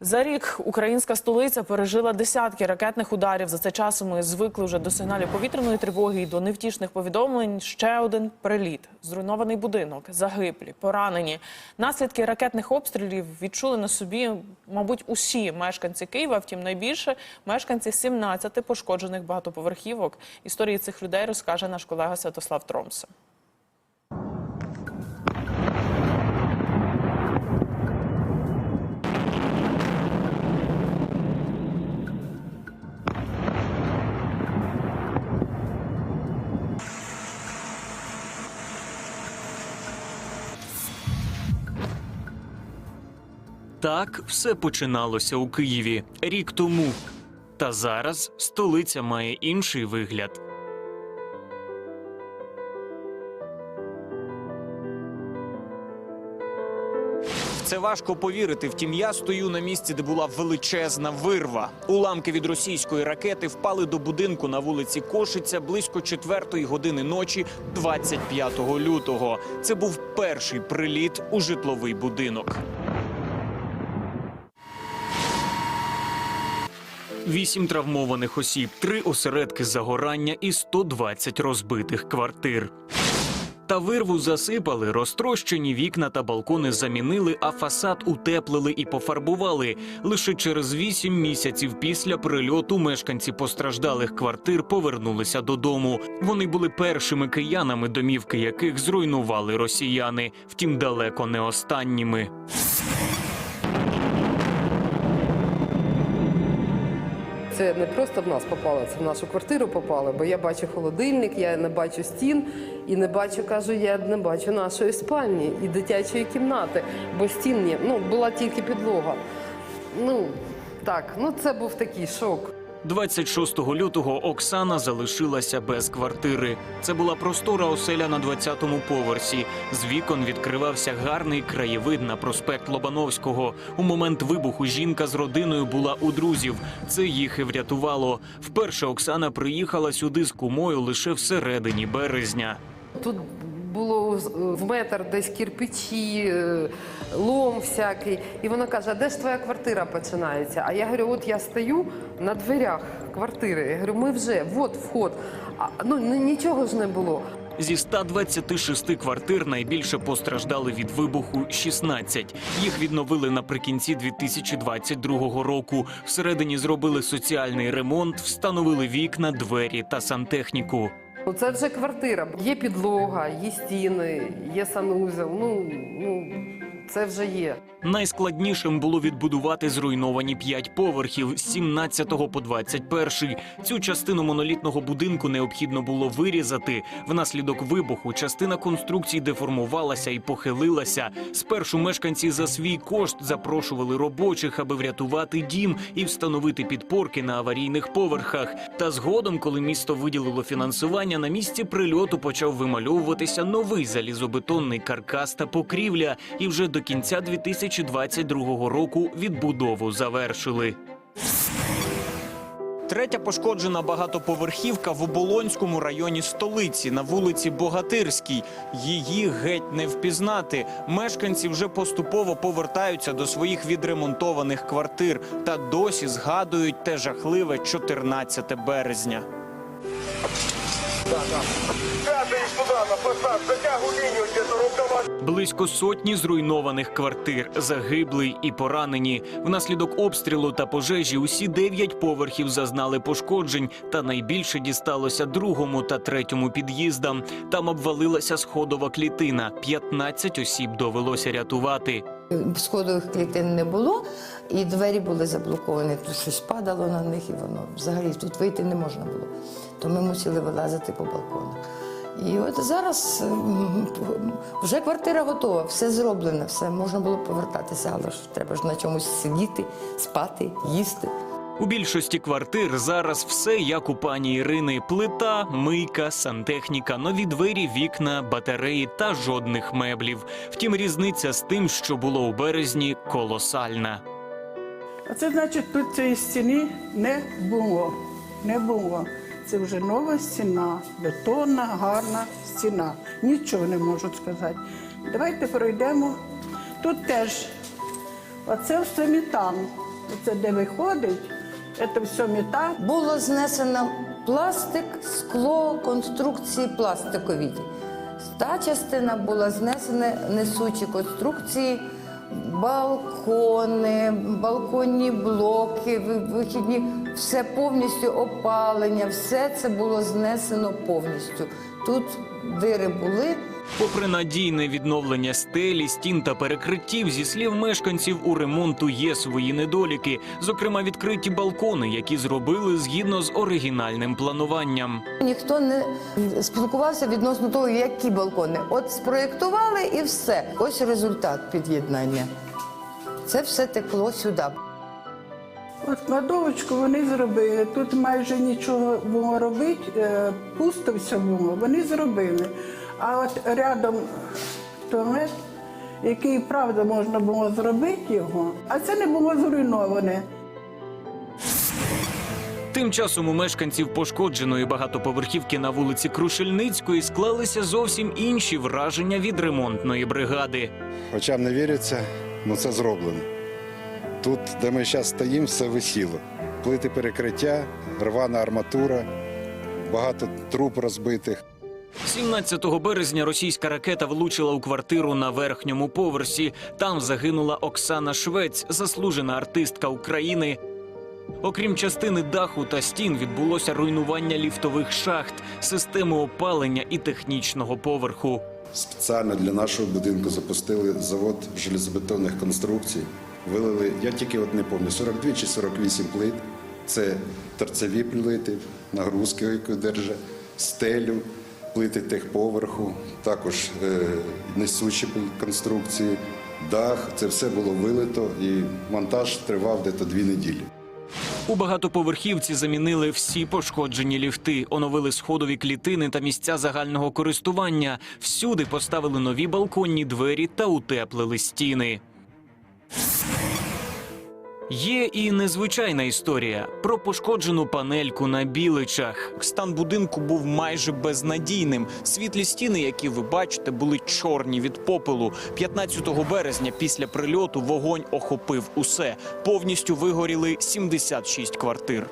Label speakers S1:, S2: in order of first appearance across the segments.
S1: За рік українська столиця пережила десятки ракетних ударів. За цей час ми звикли вже до сигналів повітряної тривоги і до невтішних повідомлень. Ще один приліт, зруйнований будинок, загиблі, поранені. Наслідки ракетних обстрілів відчули на собі, мабуть, усі мешканці Києва. Втім, найбільше мешканці 17 пошкоджених багатоповерхівок. Історії цих людей розкаже наш колега Святослав Тромса.
S2: Так все починалося у Києві рік тому. Та зараз столиця має інший вигляд.
S3: Це важко повірити. Втім, я стою на місці, де була величезна вирва. Уламки від російської ракети впали до будинку на вулиці Кошиця близько четвертої години ночі, 25 лютого. Це був перший приліт у житловий будинок.
S2: Вісім травмованих осіб, три осередки загорання і 120 розбитих квартир. Та вирву засипали, розтрощені вікна та балкони замінили, а фасад утеплили і пофарбували. Лише через вісім місяців після прильоту мешканці постраждалих квартир повернулися додому. Вони були першими киянами, домівки яких зруйнували росіяни, втім далеко не останніми.
S4: Це не просто в нас попало, це в нашу квартиру попало, бо я бачу холодильник, я не бачу стін і не бачу, кажу, я не бачу нашої спальні і дитячої кімнати, бо стін ні. Ну, була тільки підлога. Ну, так, ну це був такий шок.
S2: 26 лютого Оксана залишилася без квартири. Це була простора оселя на 20-му поверсі. З вікон відкривався гарний краєвид на проспект Лобановського. У момент вибуху жінка з родиною була у друзів. Це їх і врятувало. Вперше Оксана приїхала сюди з кумою лише всередині березня.
S4: Тут було в метр десь кирпичі, е, лом всякий. І вона каже: а де ж твоя квартира починається? А я говорю, от я стою на дверях квартири. Я говорю, ми вже, от вход. А, ну ні- нічого ж не було.
S2: Зі 126 квартир найбільше постраждали від вибуху 16. Їх відновили наприкінці 2022 року. Всередині зробили соціальний ремонт, встановили вікна, двері та сантехніку.
S4: Ну, Це вже квартира. Є підлога, є стіни, є санузел. Ну, ну це вже є.
S2: Найскладнішим було відбудувати зруйновані п'ять поверхів з 17 по 21. Цю частину монолітного будинку необхідно було вирізати. Внаслідок вибуху частина конструкцій деформувалася і похилилася. Спершу мешканці за свій кошт запрошували робочих, аби врятувати дім і встановити підпорки на аварійних поверхах. Та згодом, коли місто виділило фінансування, на місці прильоту почав вимальовуватися новий залізобетонний каркас та покрівля. І вже до кінця 2022 року відбудову завершили.
S3: Третя пошкоджена багатоповерхівка в Оболонському районі столиці на вулиці Богатирській. Її геть не впізнати. Мешканці вже поступово повертаються до своїх відремонтованих квартир та досі згадують те жахливе 14 березня.
S2: Близько сотні зруйнованих квартир, загиблий і поранені. Внаслідок обстрілу та пожежі усі дев'ять поверхів зазнали пошкоджень, та найбільше дісталося другому та третьому під'їздам. Там обвалилася сходова клітина. 15 осіб довелося рятувати.
S5: Сходових клітин не було, і двері були заблоковані. Тут щось падало на них, і воно взагалі тут вийти не можна було. То ми мусили вилазити по балконах. І от зараз вже квартира готова, все зроблено, все можна було повертатися, але ж треба ж на чомусь сидіти, спати, їсти.
S2: У більшості квартир зараз все як у пані Ірини: плита, мийка, сантехніка, нові двері, вікна, батареї та жодних меблів. Втім, різниця з тим, що було у березні, колосальна.
S6: А це значить, тут цієї стіни не було. Не було. Це вже нова стіна, бетонна, гарна стіна. Нічого не можу сказати. Давайте пройдемо. Тут теж Оце все метан. Оце де виходить, це все метан.
S5: Було знесено пластик, скло, конструкції пластикові. Та частина була знесена несучі конструкції, балкони, балконні блоки, вихідні, все повністю опалення, все це було знесено повністю. Тут дири були.
S2: Попри надійне відновлення стелі, стін та перекриттів, зі слів мешканців, у ремонту є свої недоліки, зокрема відкриті балкони, які зробили згідно з оригінальним плануванням.
S5: Ніхто не спілкувався відносно того, які балкони. От спроєктували і все. Ось результат під'єднання. Це все текло сюди.
S6: От кладовочку вони зробили. Тут майже нічого було робити, е, пусто все було. Вони зробили. А от рядом туалет, який правда можна було зробити його, а це не було зруйноване.
S2: Тим часом у мешканців пошкодженої багатоповерхівки на вулиці Крушельницької склалися зовсім інші враження від ремонтної бригади.
S7: Очам не віриться, але це зроблено. Тут, де ми зараз стоїмо, все висіло. Плити перекриття, рвана арматура, багато труб розбитих.
S2: 17 березня російська ракета влучила у квартиру на верхньому поверсі. Там загинула Оксана Швець, заслужена артистка України. Окрім частини даху та стін, відбулося руйнування ліфтових шахт, системи опалення і технічного поверху.
S7: Спеціально для нашого будинку запустили завод железобетонних конструкцій. Вилили, я тільки от не пам'ятаю, 42 чи 48 плит. Це торцеві плити, нагрузки, які держать, стелю, плити техповерху, також е, несучі конструкції, дах. Це все було вилито і монтаж тривав десь дві неділі.
S2: У багатоповерхівці замінили всі пошкоджені ліфти, оновили сходові клітини та місця загального користування. Всюди поставили нові балконні двері та утеплили стіни. Є і незвичайна історія про пошкоджену панельку на біличах.
S3: Стан будинку був майже безнадійним. Світлі стіни, які ви бачите, були чорні від попелу. 15 березня після прильоту вогонь охопив усе. Повністю вигоріли 76 квартир.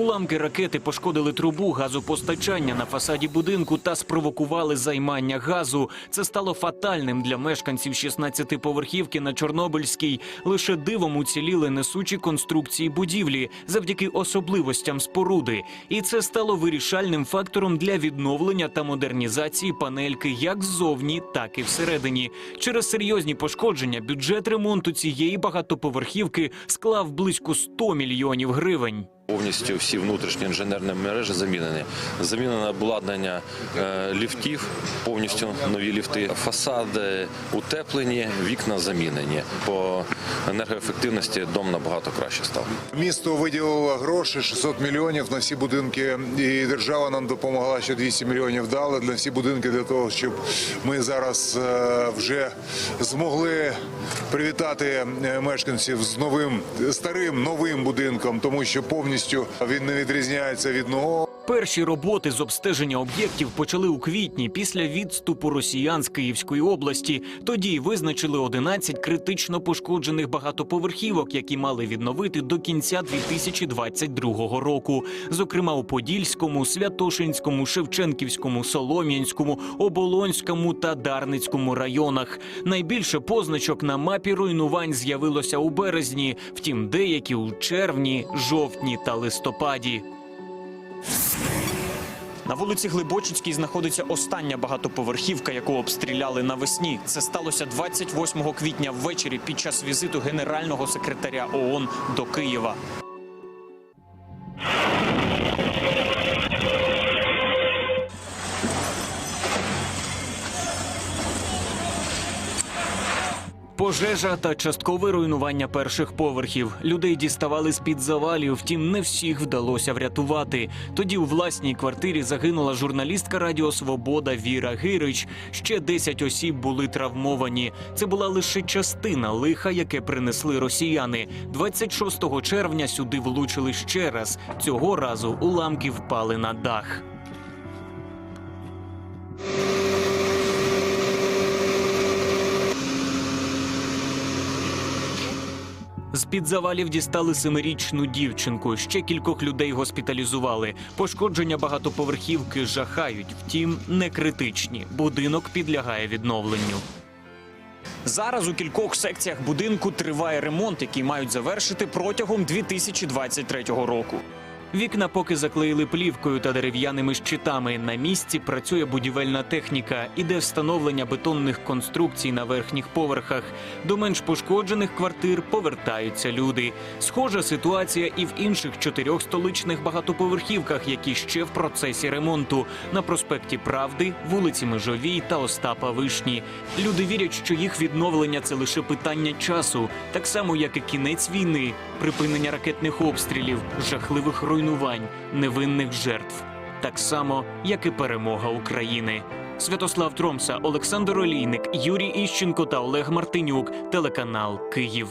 S2: Уламки ракети пошкодили трубу газопостачання на фасаді будинку та спровокували займання газу. Це стало фатальним для мешканців 16-поверхівки на Чорнобильській. Лише дивом уціліли несучі конструкції будівлі завдяки особливостям споруди. І це стало вирішальним фактором для відновлення та модернізації панельки як ззовні, так і всередині. Через серйозні пошкодження бюджет ремонту цієї багатоповерхівки склав близько 100 мільйонів гривень.
S8: Повністю всі внутрішні інженерні мережі замінені. Замінене обладнання е, ліфтів, повністю нові ліфти, фасади утеплені, вікна замінені. По енергоефективності дом набагато краще став.
S9: Місто виділило гроші 600 мільйонів на всі будинки, і держава нам допомогла, що 200 мільйонів дали для всі будинки для того, щоб ми зараз е, вже змогли привітати е, мешканців з новим старим новим будинком, тому що повністю він не відрізняється від нового.
S2: Перші роботи з обстеження об'єктів почали у квітні після відступу росіян з Київської області. Тоді визначили 11 критично пошкоджених багатоповерхівок, які мали відновити до кінця 2022 року. Зокрема, у Подільському, Святошинському, Шевченківському, Солом'янському, Оболонському та Дарницькому районах. Найбільше позначок на мапі руйнувань з'явилося у березні, втім, деякі у червні, жовтні та листопаді.
S3: На вулиці Глибочицькій знаходиться остання багатоповерхівка, яку обстріляли навесні. Це сталося 28 квітня ввечері під час візиту генерального секретаря ООН до Києва.
S2: Пожежа та часткове руйнування перших поверхів. Людей діставали з-під завалів, втім, не всіх вдалося врятувати. Тоді у власній квартирі загинула журналістка Радіо Свобода Віра Гирич. Ще 10 осіб були травмовані. Це була лише частина лиха, яке принесли росіяни. 26 червня сюди влучили ще раз. Цього разу уламки впали на дах. З-під завалів дістали семирічну дівчинку. Ще кількох людей госпіталізували. Пошкодження багатоповерхівки жахають, втім, не критичні. Будинок підлягає відновленню.
S3: Зараз у кількох секціях будинку триває ремонт, який мають завершити протягом 2023 року.
S2: Вікна поки заклеїли плівкою та дерев'яними щитами. На місці працює будівельна техніка, іде встановлення бетонних конструкцій на верхніх поверхах. До менш пошкоджених квартир повертаються люди. Схожа ситуація і в інших чотирьох столичних багатоповерхівках, які ще в процесі ремонту на проспекті Правди, вулиці Межовій та Остапа Вишні. Люди вірять, що їх відновлення це лише питання часу, так само як і кінець війни, припинення ракетних обстрілів, жахливих руйнувань, невинних жертв, так само як і перемога України. Святослав Тромса, Олександр Олійник, Юрій Іщенко та Олег Мартинюк. Телеканал Київ.